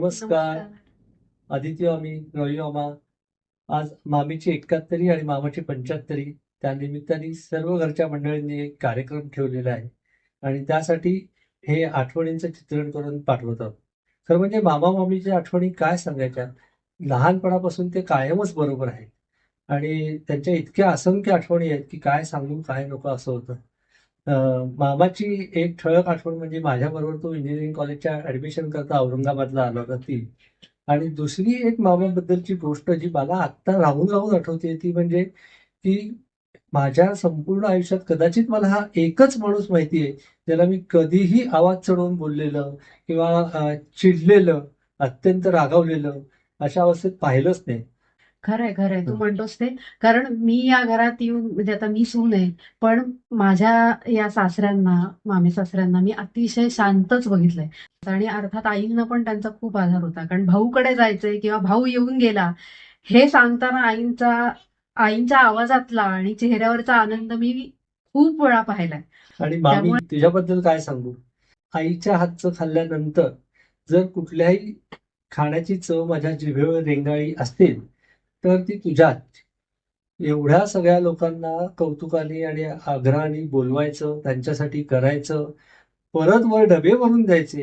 नमस्कार. आदित्य आम्ही रवी मामा. आज मामीची एकाहत्तरी आणि मामाची पंच्याहत्तरी. त्या निमित्ताने सर्व घरच्या मंडळींनी एक कार्यक्रम ठेवलेला आहे. आणि त्यासाठी हे आठवणींचं चित्रण करून पाठवत आहोत. खरं म्हणजे मामा मामीच्या आठवणी काय सांगायच्या? लहानपणापासून ते कायमच बरोबर आहेत. आणि त्यांच्या इतक्या असंख्य आठवणी आहेत की काय सांगू काय नको असं होतं. मामाची एक ठळक आठवण म्हणजे माझ्याबरोबर तो इंजिनिअरिंग कॉलेजच्या ऍडमिशन करता औरंगाबादला आला होता ती. आणि दुसरी एक मामाबद्दलची गोष्ट जी मला आत्ता राहून राहून आठवते ती म्हणजे की माझ्या संपूर्ण आयुष्यात कदाचित मला हा एकच माणूस माहिती आहे ज्याला मी कधीही आवाज चढवून बोललेलं किंवा चिडलेलं अत्यंत रागावलेलं अशा अवस्थेत पाहिलंच नाही. खरंय खरंय. तू. म्हणतोस ते. कारण मी या घरात येऊन म्हणजे आता मी सून आहे पण माझ्या या सासऱ्यांना मामी सासऱ्यांना मी अतिशय शांतच बघितलंय. आणि अर्थात आईंना पण त्यांचा खूप आधार होता. कारण भाऊकडे जायचंय किंवा भाऊ येऊन गेला हे सांगताना आईंचा आईंच्या आवाजातला आणि चेहऱ्यावरचा आनंद मी खूप वेळा पाहिलाय. आणि मामी तुझ्याबद्दल काय सांगू? आईच्या हातचं खाल्ल्यानंतर जर कुठल्याही खाण्याची चव माझ्या जिभेवर रेंगाळी असेल तर ती तुझ्यात. एवढ्या सगळ्या लोकांना कौतुकाने आणि आग्रहाने बोलवायचं त्यांच्यासाठी करायचं परत वर डबे भरून द्यायचे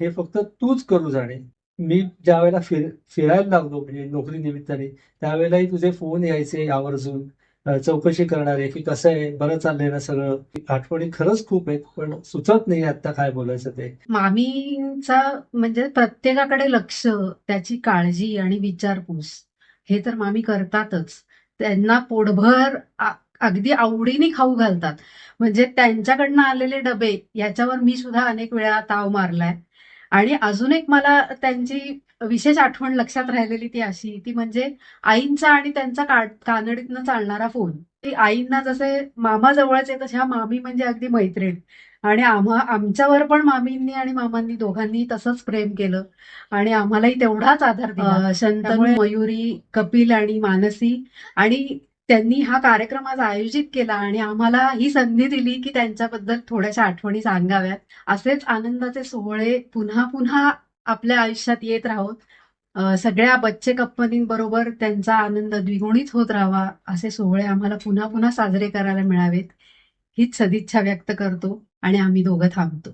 हे फक्त तूच करू जाणे. मी ज्या वेळेला फिर फिरायला लागलो म्हणजे नोकरी निमित्ताने त्यावेळेलाही तुझे फोन यायचे आवर्जून चौकशी करणारे की कसं आहे बरं चाललंय ना सगळं? आठवणी खरंच खूप आहेत पण सुचत नाही आता काय बोलायचं ते. मामींचा म्हणजे प्रत्येकाकडे लक्ष त्याची काळजी आणि विचारपूस. हे तर मामी करतातच. त्यांना पोटभर अगदी आवडीने खाऊ घालतात. म्हणजे त्यांच्याकडनं आलेले डबे याच्यावर मी सुद्धा अनेक वेळा ताव मारलाय. आणि अजून एक मला त्यांची विशेष आठवण लक्षात राहिलेली ती अशी ती म्हणजे आईंचा आणि त्यांचा का कानडीतनं चालणारा फोन. ती आईंना जसे मामा जवळचे तशा मामी म्हणजे अगदी मैत्रीण. आणि आम्हा आमच्यावर पण मामींनी आणि मामांनी दोघांनी तसंच प्रेम केलं. आणि आम्हालाही तेवढाच आधार दिला. शंतनू मयुरी कपिल आणि मानसी आणि त्यांनी हा कार्यक्रम आज आयोजित केला आणि आम्हाला ही संधी दिली की त्यांच्याबद्दल थोड्याशा आठवणी सांगाव्यात. असेच आनंदाचे सोहळे पुन्हा पुन्हा आपल्या आयुष्यात येत राहोत. सगळ्या बच्चे कंपनींबरोबर त्यांचा आनंद द्विगुणित होत राहावा असे सोहळे आम्हाला पुन्हा पुन्हा साजरे करायला मिळावेत. हीच सदिच्छा व्यक्त करतो. आणि आम्ही दोघं थांबतो.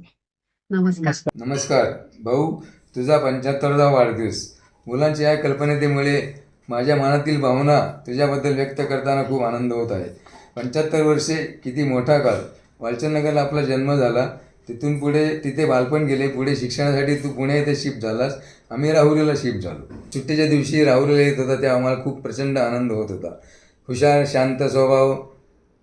नमस्कार. नमस्कार. भाऊ तुझा पंच्याहत्तरचा वाढदिवस. मुलांच्या या कल्पनेतेमुळे माझ्या मनातील भावना तुझ्याबद्दल व्यक्त करताना खूप आनंद होत आहे. पंच्याहत्तर वर्षे किती मोठा काळ. वालचंदनगरला आपला जन्म झाला. तिथून पुढे तिथे बालपण गेले. पुढे शिक्षणासाठी तू पुणे येथे शिफ्ट झालास. आम्ही राहुरीला शिफ्ट झालो. सुट्टीच्या दिवशी राहुरीला येत होता तेव्हा आम्हाला खूप प्रचंड आनंद होत होता. हुशार शांत स्वभाव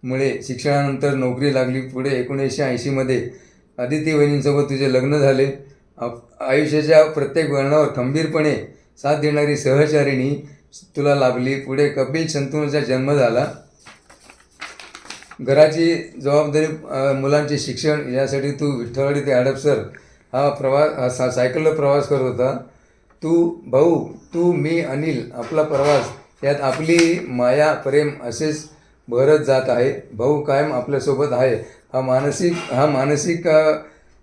मुळे शिक्षणानंतर नोकरी लागली. पुढे एकोणीसशे ऐंशीमध्ये आदिती वहिनींसोबत तुझे लग्न झाले. आप- आयुष्याच्या प्रत्येक वळणावर खंबीरपणे साथ देणारी सहचारिणी तुला लाभली. पुढे कपिल शंतनूचा जन्म झाला. घराची जबाबदारी मुलांचे शिक्षण यासाठी तू विठ्ठलवाडी ते हडपसर हा प्रवास हा सा सायकलला प्रवास करत होता. तू भाऊ तू मी अनिल आपला प्रवास यात आपली माया प्रेम असेच भरत जात आहे. भाऊ कायम आपल्यासोबत आहे. हा मानसिक हा मानसिक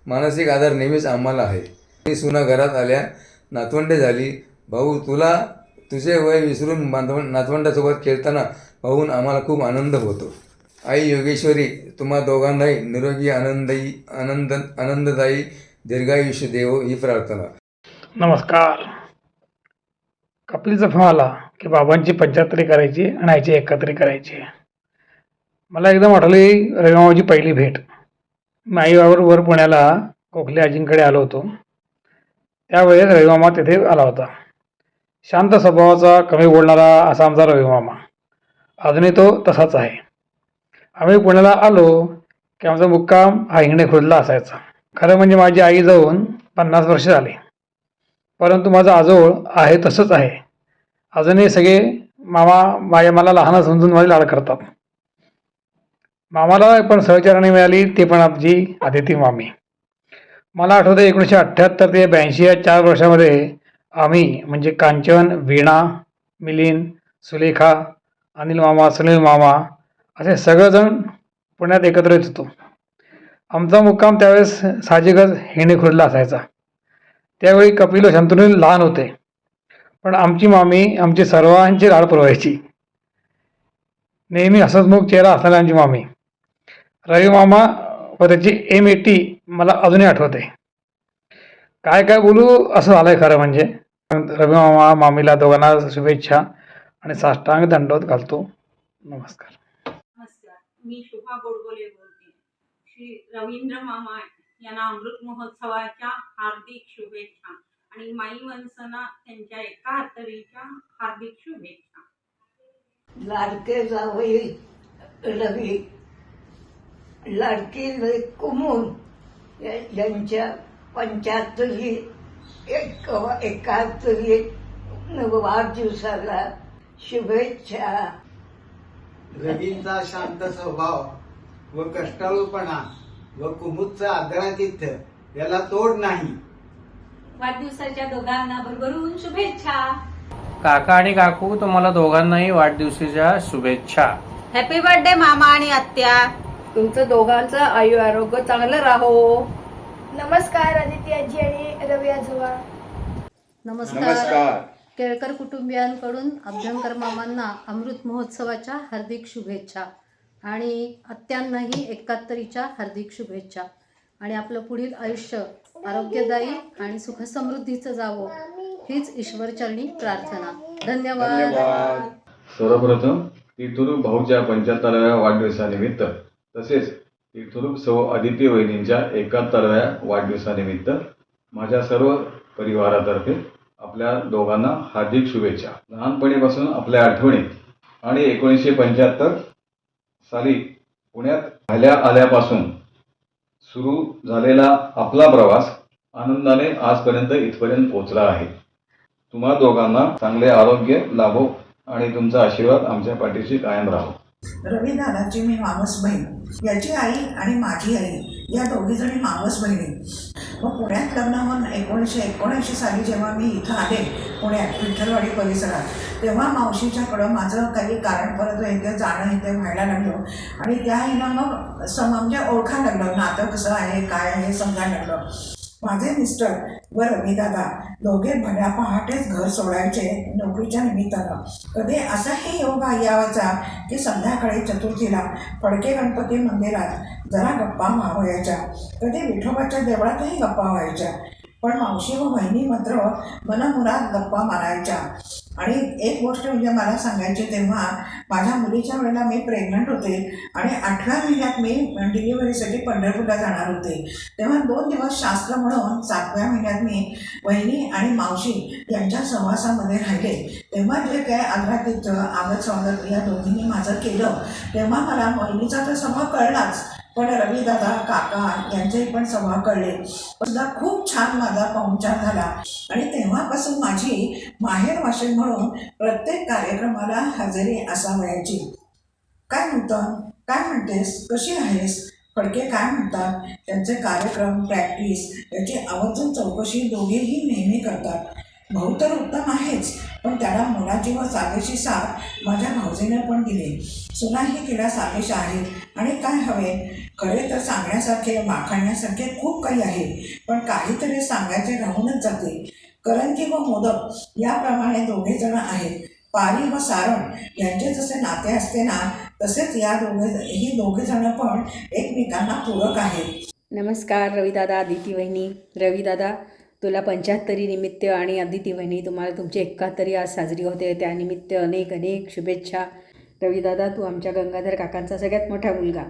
मानसिक आधार नेहमीच आम्हाला आहे. मी सुना घरात आल्या नातवंडे झाली. भाऊ तुला तुझे वय विसरून बांधवण नातवंडासोबत खेळताना पाहून आम्हाला खूप आनंद होतो. आई योगेश्वरी तुम्हा दोघांनाही निरोगी आनंददायी आनंद आनंददायी दीर्घायुष्य देव ही प्रार्थना. नमस्कार. कपिलचा फोन आला की बाबांची पंच्याहत्तरी करायची आणि आईची एकाहत्तरी करायची. मला एकदम आठवली रविमामाची पहिली भेट. मी वर पुण्याला कोकले आजींकडे आलो होतो. त्यावेळेस रविमामा तेथे आला होता. शांत स्वभावाचा कमी बोलणारा असा आमचा रविमामा. अजूनही तो तसाच आहे. आम्ही पुण्याला आलो की आमचा मुक्काम हा हिंगणे खुर्दला असायचा. खरं म्हणजे माझी आई जाऊन पन्नास वर्ष झाली. परंतु माझा आजोळ आहे तसंच आहे. अजूनही सगळे मामा माझ्या मला लहान समजून माझे लाड करतात. मामाला पण सहचाराने मिळाली ते पण आमची आदिती मामी. मला आठवतं एकोणीसशे अठ्ठ्याहत्तर ते ब्याऐंशी या चार वर्षामध्ये आम्ही म्हणजे कांचन वीणा मिलिंद सुलेखा अनिल मामा सुनील मामा असे सगळेजण पुण्यात एकत्र येत होतो. आमचा मुक्काम त्यावेळेस साहजिकच हिणे खुर्ला असायचा. त्यावेळी कपिल व शंतनू लहान होते. पण आमची मामी आमची सर्वांची लाड पुरवायची. नेहमी हसतमुख चेहरा असणारी आमची मामी. रवी मामा व त्याची एम एटी मला अजूनही आठवते. काय काय बोलू? असं झालंय खरं म्हणजे. रवी मामा मामीला दोघांना शुभेच्छा आणि साष्टांग दंडवत घालतो. नमस्कार. नमस्कार. मी शुभा गोडबोले बोलते. श्री रवींद्र मामा यांना अमृत महोत्सवाच्या हार्दिक शुभेच्छा आणि माई वंसना त्यांच्या एकाहत्तरीच्या हार्दिक शुभेच्छा. लाडके जावई रवी. लाडकी कुमून या- यांच्या पंच्याहत्तरी एक एकाहत्तरी वाढदिवसाला शुभेच्छा. रवींचा शांत स्वभाव व कष्टाळूपणा व कुमुदचा आदरातिथ्य याला तोड नाही. वाढदिवसाच्या दोघांना भरभरून शुभेच्छा. काका आणि काकू तुम्हाला दोघांनाही वाढदिवसाच्या शुभेच्छा. हॅपी बर्थडे मामा आणि आत्या. तुमचं दोघांचं आयु आरोग्य चांगलं राहो. नमस्कार आदिती आजी आणि रवी आजोबा. नमस्कार. केळकर कुटुंबियांकडून अभ्यंकर मामांना अमृत महोत्सवाच्या हार्दिक शुभेच्छा आणि आत्यांनाही एकाहत्तरीच्या हार्दिक शुभेच्छा. आणि आपलं पुढील आयुष्य आरोग्यदायी आणि सुखसमृद्धीचं जावं हीच ईश्वरचरणी प्रार्थना. धन्यवाद. सर्वप्रथम तीर्थुरूप भाऊच्या पंच्याहत्तराव्या वाढदिवसानिमित्त तसेच तीर्थरूप सौ अदिती वहिनींच्या एकाहत्तराव्या वाढदिवसानिमित्त माझ्या सर्व परिवारातर्फे आपल्या दोघांना हार्दिक शुभेच्छा. लहानपणीपासून आपल्या आठवणीत आणि एकोणीसशे पंच्याहत्तर साली पुण्यात आल्या आल्यापासून सुरू झालेला आपला प्रवास आनंदाने आजपर्यंत इथपर्यंत पोहोचला आहे. तुम्हा दोघांना चांगले आरोग्य लाभो आणि तुमचा आशीर्वाद आमच्या पाठीशी कायम राहो. रवी दादाची मी मावस बहीण. याची आई आणि माझी आई या दोघी जणी मावस बहिणी. मग पुण्यात लग्न होऊन एकोणीसशे एकोणऐंशी साली जेव्हा मी इथं आले पुण्यात विठ्ठलवाडी परिसरात तेव्हा मावशीच्याकडं माझं काही कारण परत इथे जाणं इथे व्हायला लागलं. आणि त्या हिनं मग सम म्हणजे ओळखा लागलं नातं कसं आहे काय आहे समजायला लागलं. माझे मिस्टर व रविदादा दोघे भल्या पहाटेच घर सोडायचे नोकरीच्या निमित्तानं. कधी असाही योग यावाचा की संध्याकाळी चतुर्थीला फडके गणपती मंदिरात जरा गप्पा व्हायच्या कधी विठोबाच्या देवळातही गप्पा व्हायच्या. पण मावशी व बहिणी मात्र मनमुरात गप्पा मारायच्या. आणि एक गोष्ट म्हणजे मला सांगायची तेव्हा माझ्या मुलीच्या वेळेला मी प्रेग्नंट होते आणि आठव्या महिन्यात मी डिलिव्हरीसाठी पंढरपूरला जाणार होते. तेव्हा दोन दिवस शास्त्र म्हणून सातव्या महिन्यात मी वहिनी आणि मावशी यांच्या सहवासामध्ये राहिले. तेव्हा जे काय आग्रातीचं आगत स्वागत या दोघींनी माझं केलं तेव्हा मला वहिनीचा तर स्वभाव कळलाच. पण रविदादा काका यांचेही पण स्वभाव कळले. सुद्धा खूप छान माझा पाहुणचार झाला. आणि तेव्हापासून माझी माहेर वाशीण म्हणून प्रत्येक कार्यक्रमाला हजेरी असावयाची. काय म्हणतं? काय म्हणतेस? कशी आहेस? फडके काय म्हणतात? त्यांचे कार्यक्रम प्रॅक्टिस याची आवर्जून चौकशी दोघेही नेहमी करतात. भाऊ तर उत्तम आहेच पण त्याला मुलाची व साधेशी साथ माझ्या भाऊजीने पण दिली. सुनाही तिला साधेश आहेत आणि काय हवे? खरे तर सांगण्यासारखे माखण्यासारखे खूप काही आहे पण काहीतरी सांगायचे राहूनच जाते. करंजी व मोदक याप्रमाणे दोघे जण आहेत. पारी व सारण यांचे जसे नाते असते ना तसेच या दोघे ही दोघे जण पण एकमेकांना पूरक आहेत. नमस्कार रविदादा आदिती वहिनी. रविदादा तुला पंच्याहत्तरी निमित्त आणि अदिती वहिनी तुम्हाला तुमची एकाहत्तरी आज साजरी होते. त्यानिमित्त अनेक अनेक शुभेच्छा. रविदादा तू आमच्या गंगाधर काकांचा सगळ्यात मोठा मुलगा.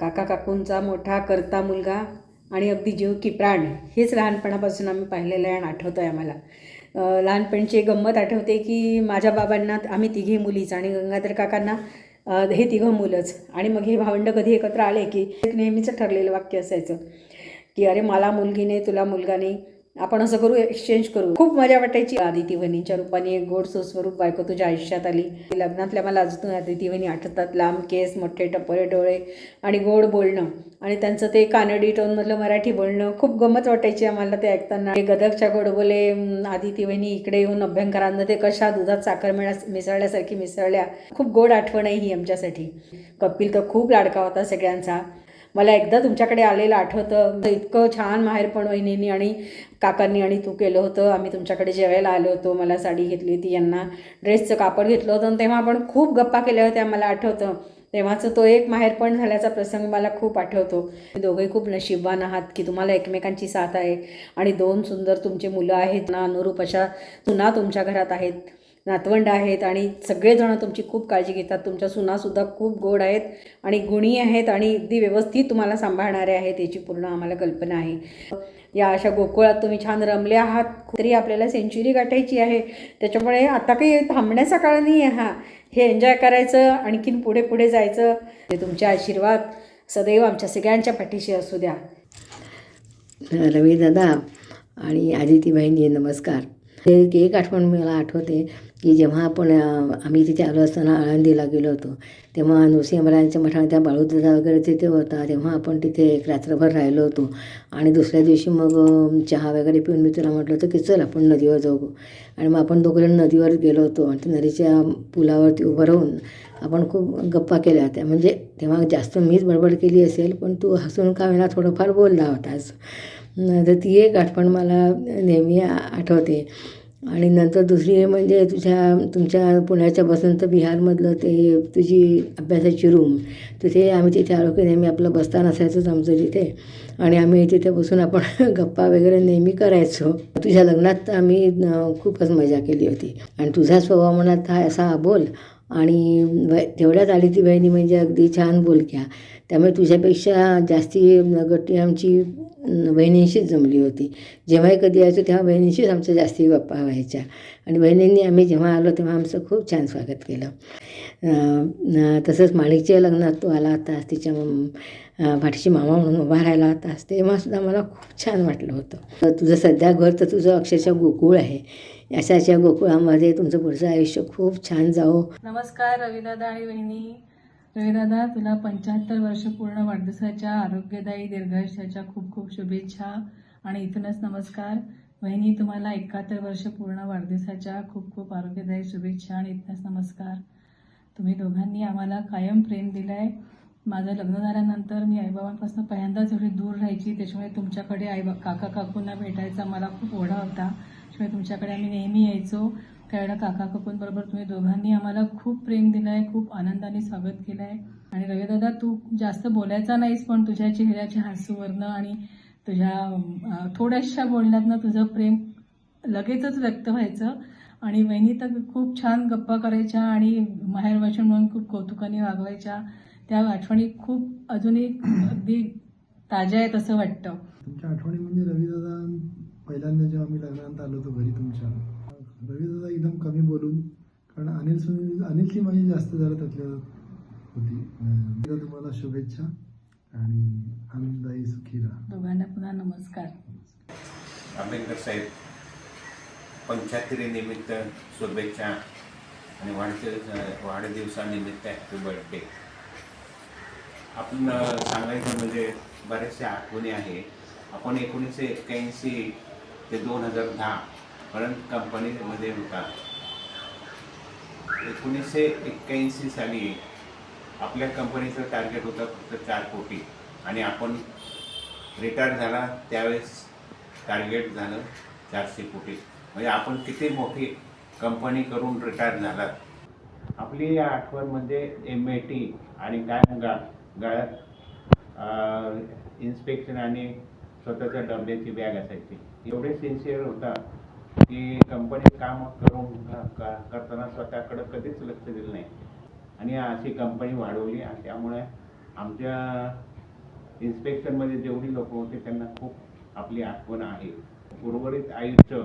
काका काकूंचा मोठा करता मुलगा आणि अगदी जीव की प्राण हेच लहानपणापासून आम्ही पाहिलेलं आहे आणि आठवतं आहे आम्हाला. लहानपणीची लहानपणची एक गंमत आठवते की माझ्या बाबांना आम्ही तिघी मुलीच आणि गंगाधर काकांना हे तिघं मुलंच. आणि मग हे भावंड कधी एकत्र आले की एक नेहमीचं ठरलेलं वाक्य असायचं की अरे मला मुलगी नाही तुला मुलगा नाही. आपण असं करू एक्सचेंज करू. खूप मजा वाटायची. आदिती वहिनींच्या रूपाने एक गोड सुस्वरूप बायको तुझ्या आयुष्यात आली. लग्नातल्या मला अजून आदिती वहिनी आठवतात. लांब केस मोठे टपरे डोळे आणि गोड बोलणं. आणि त्यांचं ते कानडी टोनमधलं मराठी बोलणं. खूप गमत वाटायची आम्हाला ते ऐकताना. गदकच्या गोडबोले गोड आदिती वहिनी इकडे येऊन अभ्यंकरांना ते कशा दुधात साखर मिळा मिसळल्यासारखी मिसळल्या. खूप गोड आठवण आहे ही आमच्यासाठी. कपिल तर खूप लाडका होता सगळ्यांचा. मला एकदा तुमच्याकडे आलेलं आठवतं. इतकं छान माहेरपण वहिनींनी आणि काकांनी आणि तू केलं होतं. आम्ही तुमच्याकडे जेवायला आलो होतो. मला साडी घेतली होती. यांना ड्रेसचं कापड घेतलं होतं. आणि तेव्हा आपण खूप गप्पा केल्या होत्या. मला आठवतं. तेव्हाचं तो एक माहेरपण झाल्याचा प्रसंग मला खूप आठवतो. दोघे खूप नशीबवान आहात की तुम्हाला एकमेकांची साथ आहे. आणि दोन सुंदर तुमचे मुलं आहेत. ना अनुरूप अशा सुना तुमच्या घरात आहेत. नातवंड आहेत आणि सगळेजणं तुमची खूप काळजी घेतात. तुमच्या सुनासुद्धा खूप गोड आहेत आणि गुणी आहेत आणि अगदी व्यवस्थित तुम्हाला सांभाळणारे आहेत याची पूर्ण आम्हाला कल्पना आहे. या अशा गोकुळात तुम्ही छान रमले आहात. तरी आपल्याला सेंच्युरी गाठायची आहे. त्याच्यामुळे आता काही थांबण्याचा काळ नाही आहे हा. हे एन्जॉय करायचं आणखीन पुढे पुढे जायचं. ते तुमचे आशीर्वाद सदैव आमच्या सगळ्यांच्या पाठीशी असू द्या. रवी दादा आणि आदिती बहिणी नमस्कार. ते एक आठवण मला आठवते की जेव्हा आपण आम्ही तिथे आलो असताना आळंदीला गेलो होतो तेव्हा नृसिंह मठाने त्या बाळूदादा वगैरे तिथे होता तेव्हा आपण तिथे एक रात्रभर राहिलो होतो. आणि दुसऱ्या दिवशी मग चहा वगैरे पिऊन मी तुला म्हटलं होतं की चल आपण नदीवर जाऊ. आणि मग आपण दोघंजण नदीवर गेलो होतो आणि त्या नदीच्या पुलावरती उभं राहून आपण खूप गप्पा केल्या होत्या. म्हणजे तेव्हा जास्त मीच बडबड केली असेल पण तू हसून का वेळा थोडंफार बोलला होतास. तर ती एक आठवण मला नेहमी आठवते. आणि नंतर दुसरी म्हणजे तुझ्या तुमच्या पुण्याच्या बसंत विहारमधलं ते तुझी अभ्यासाची रूम तिथे आम्ही तिथे आलो की नेहमी आपलं बसता नसायचंच आमचं तिथे आणि आम्ही तिथे बसून आपण गप्पा वगैरे नेहमी करायचो. तुझ्या लग्नात आम्ही खूपच मजा केली होती. आणि तुझा स्वभाव मनात हा असा अबोल आणि वय तेवढ्यात आली ती बहिणी म्हणजे अगदी छान बोलक्या. त्यामुळे तुझ्यापेक्षा जास्ती गट्टी आमची बहिणींशीच जमली होती. जेव्हाही कधी यायचो तेव्हा बहिणींशीच आमच्या जास्ती गप्पा व्हायच्या. आणि बहिणींनी आम्ही जेव्हा आलो तेव्हा आमचं खूप छान स्वागत केलं. तसंच माणिकच्या लग्नात तो आला होता तिच्या मम- मामा म्हणून उभा राहिला होतास तेव्हासुद्धा मला खूप छान वाटलं होतं. तर तुझं सध्या घर तर तुझं अक्षरशः गोकुळ आहे. अशा अशा गोकुळामध्ये तुमचं पुढचं आयुष्य खूप छान जावो. नमस्कार रवीदादा आणि वहिनी. रवीदादा तुला पंच्याहत्तर वर्ष पूर्ण वाढदिवसाच्या आरोग्यदायी दीर्घायुष्याच्या खूप खूप शुभेच्छा आणि इथूनच नमस्कार. वहिनी तुम्हाला एकाहत्तर वर्ष पूर्ण वाढदिवसाच्या खूप खूप आरोग्यदायी शुभेच्छा आणि इथूनच नमस्कार. तुम्ही दोघांनी आम्हाला कायम प्रेम दिलं आहे माझं लग्न झाल्यानंतर मी आईबाबांपासून पहिल्यांदाच एवढी दूर राहायची. त्याच्यामुळे तुमच्याकडे आई काका काकूंना भेटायचा मला खूप ओढा होता. त्यामुळे तुमच्याकडे आम्ही नेहमी यायचो. त्यावेळेला काका काकूंबरोबर तुम्ही दोघांनी आम्हाला खूप प्रेम दिलं आहे खूप आनंदाने स्वागत केलं आहे आणि रविदादा तू जास्त बोलायचा नाहीस पण तुझ्या चेहऱ्याच्या हसूवरनं आणि तुझ्या थोड्याशा बोलण्यातनं तुझं प्रेम लगेचच व्यक्त व्हायचं. आणि वहिनी तर खूप छान गप्पा करायच्या आणि माहेर वचन म्हणून खूप कौतुकाने वागवायच्या. त्या आठवणी खूप अजूनही अगदी ताज्या आहेत असं वाटतं. तुमच्या आठवणी म्हणजे रविदादा पहिल्यांदा जेव्हा मी लग्नानंतर आलो होतो घरी तुमच्या रविदादा एकदम कमी बोलून कारण अनिल सुनील अनिलची माझी जास्त जरा त्यातल्या होती. तुम्हाला शुभेच्छा आणि आनंददायी सुखी राहा दोघांना पुन्हा नमस्कार. आंबेडकर साहेब पंच्याहत्तरीनिमित्त शुभेच्छा आणि वाढदिवस वाढदिवसानिमित्त हॅपी बर्थडे आपण सांगायचं म्हणजे बऱ्याचशा आठवणी आहे. आपण एकोणीसशे एक्क्याऐंशी ते दोन हजार दहा पर्यंत कंपनीमध्ये होता. एकोणीसशे एक्क्याऐंशी साली आपल्या कंपनीचं टार्गेट होतं फक्त चार कोटी आणि आपण रिटायर झाला त्यावेळेस टार्गेट झालं चारशे कोटी. म्हणजे आपण किती मोठी कंपनी करून रिटायर झालात. आपली या आठवण म्हणजे एम ए टी आणि काय गा गाळ्यात. इन्स्पेक्शन आणि स्वतःच्या डब्याची बॅग असायची. एवढे सिन्सिअर होता की कंपनीत काम करून का- का- करताना स्वतःकडं कधीच लक्ष दिलं नाही. आणि अशी कंपनी वाढवली आणि त्यामुळे आमच्या इन्स्पेक्शनमध्ये जेवढी लोक होते त्यांना खूप आपली आठवण आहे. उर्वरित आयुष्य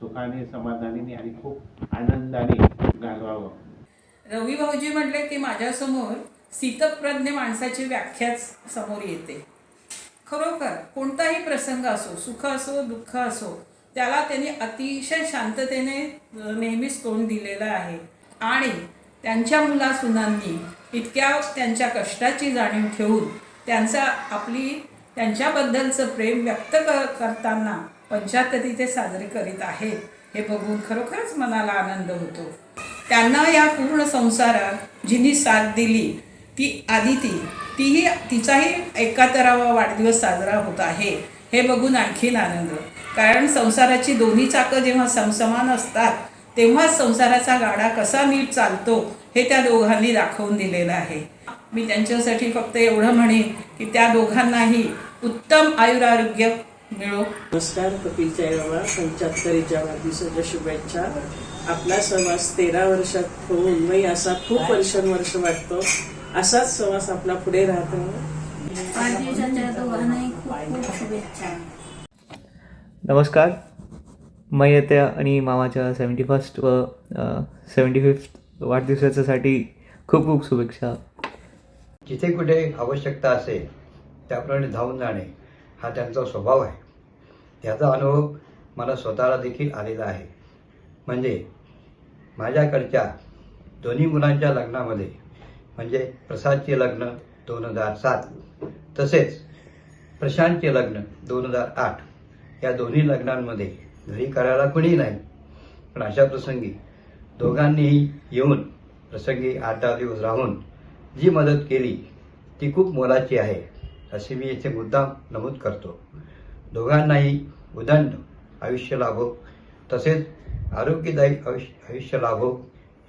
सुखाने समाधानाने आणि खूप आनंदाने घालवावं. रवी भाऊजी म्हटले की माझ्यासमोर सीतप्रज्ञ माणसाची व्याख्याच समोर येते. खरोखर कोणताही प्रसंग असो सुख असो दुःख असो त्याला त्यांनी अतिशय शांततेने नेहमीच तोंड दिलेलं आहे. आणि त्यांच्या मुलासुनांनी इतक्या त्यांच्या कष्टाची जाणीव ठेवून त्यांचा आपली त्यांच्याबद्दलचं प्रेम व्यक्त क करताना पंचाहत्तरी ते साजरे करीत आहेत हे बघून खरोखरच मनाला आनंद होतो. त्यांना या पूर्ण संसारात जिनी साथ दिली ती आदिती तीही तिचाही एकाहत्तरावा वाढदिवस साजरा होत आहे. हे बघून आणखीन आनंद. कारण संसाराची दोन्ही चाकं जेव्हा समसमान असतात तेव्हाच संसाराचा गाडा कसा नीट चालतो हे त्या दोघांनी दाखवून दिलेलं आहे. मी त्यांच्यासाठी फक्त एवढं म्हणेन की त्या दोघांनाही उत्तम आयुरारोग्य मिळो. नमस्कार कपिल जयरामा पंच्याहत्तरीच्या वाढदिवसाच्या शुभेच्छा. आपला सहवास तेरा वर्षात होऊन मी असा खूप वर्षानुवर्ष वाटतो. असाच सहवास आपला पुढे राहतो. वाढदिवसाच्या दोघांनाही खूप खूप शुभेच्छा. नमस्कार. मैयत्या आणि मामाच्या सेवन्टी फर्स्ट व सेवन्टी फिफ्थ वाढदिवसाच्यासाठी खूप खूप शुभेच्छा. जिथे कुठे आवश्यकता असेल त्याप्रमाणे धावून जाणे हा त्यांचा स्वभाव आहे. याचा अनुभव मला स्वतःला देखील आलेला आहे. म्हणजे माझ्याकडच्या दोन्ही मुलांच्या लग्नामध्ये म्हणजे प्रसादचे लग्न दोन हजार सात. तसेच प्रशांतचे लग्न दोन हजार आठ. या दोन्ही लग्नांमध्ये घरी करायला कुणी नाही. पण अशा प्रसंगी दोघांनीही येऊन प्रसंगी आठ दहा दिवस राहून जी मदत केली ती खूप मोलाची आहे असे मी येथे मुद्दाम नमूद करतो. दोघांनाही उदंड आयुष्य लाभो तसेच आरोग्यदायी आयुष्य आयुष्य लाभो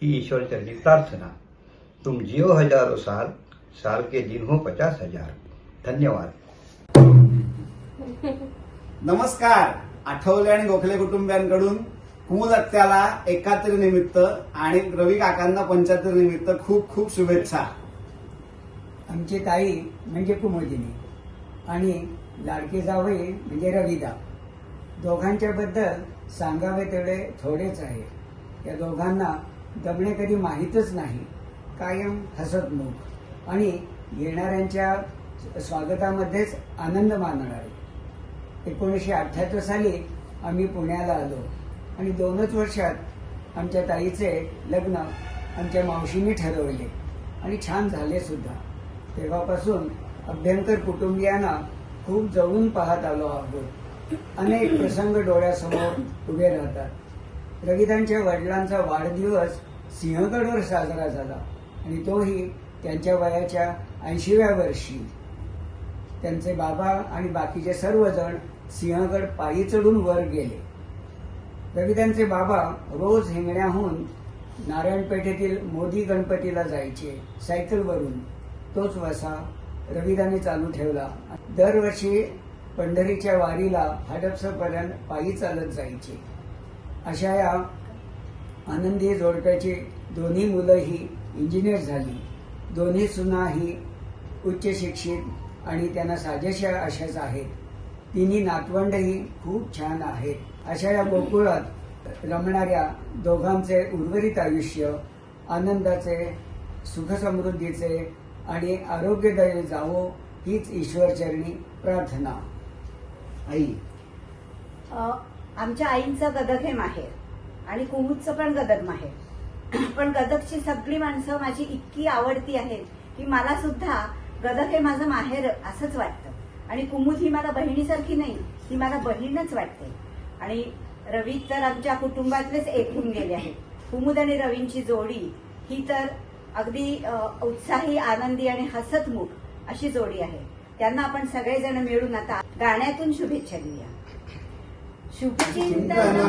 ही ईश्वरचरणी प्रार्थना. तुम जियो हजारो साल साल के दिन हो पचास हजार। धन्यवाद। नमस्कार आठवले आणि गोखले कुटुंबियांकडून कुमुदत्त्याला एकाहत्तर निमित्त आणि रवी काकांना पंच्याहत्तर निमित्त खूप खूप शुभेच्छा. आमची ताई म्हणजे कुमुदिनी आणि लाडकी जावई म्हणजे रविदा. दोघांच्या बद्दल सांगावे तेवढे थोडेच आहे. या दोघांना दमणे कधी माहीतच नाही. कायम हसतमुख आणि येणाऱ्यांच्या स्वागतामध्येच आनंद मानणारे. एकोणीसशे अठ्ठ्याहत्तर साली आम्ही पुण्याला आलो. आणि दोनच वर्षात आमच्या ताईचे लग्न आमच्या मावशीने ठरवले. आणि छान झाले सुद्धा. तेव्हापासून अभ्यंकर कुटुंबियांना खूप जवळून पाहत आलो आहोत. अनेक प्रसंग डोळ्यासमोर उभे राहतात. रविदांच्या वडिलांचा वाढदिवस सिंहगडवर साजरा झाला. आणि तोही त्यांच्या वयाच्या ऐंशीव्या वर्षी. त्यांचे बाबा आणि बाकीचे सर्वजण सिंहगड पायी चढून वर गेले. रविदांचे बाबा रोज हिंगण्याहून नारायणपेठेतील मोदी गणपतीला जायचे सायकलवरून. तोच वसा रविदाने चालू ठेवला. दरवर्षी पंढरीच्या वारीला हडपसरपर्यंत पायी चालत जायचे. अशा या आनंदी जोडप्याची दोन्ही मुलंही इंजिनियर झाली. दोन्ही सुनाही उच्च शिक्षित आणि त्यांना साजेशा अशाच आहेत. तिन्ही नातवंडही खूप छान आहेत. अशा या गोकुळात रमणाऱ्या दोघांचे उर्वरित आयुष्य आनंदाचे सुखसमृद्धीचे आणि आरोग्यदायी जावो हीच ईश्वरचरणी प्रार्थना. आई. आमच्या आईंचं गदग हे माहेर आणि कुमुदचं पण गदग माहेर पण गदकची सगळी माणसं माझी इतकी आवडती आहेत की मला सुद्धा गदग हे माझं माहेर असंच वाटतं. आणि कुमुद ही मला बहिणीसारखी नाही ही मला बहीणच वाटते. आणि रवी तर आमच्या कुटुंबातलेच एक गेले आहेत. कुमुद आणि रवींची जोडी ही तर अगदी उत्साही आनंदी आणि हसतमुख अशी जोडी आहे. त्यांना आपण सगळेजण मिळून आता गाण्यातून शुभेच्छा देऊया. शुभचिंतन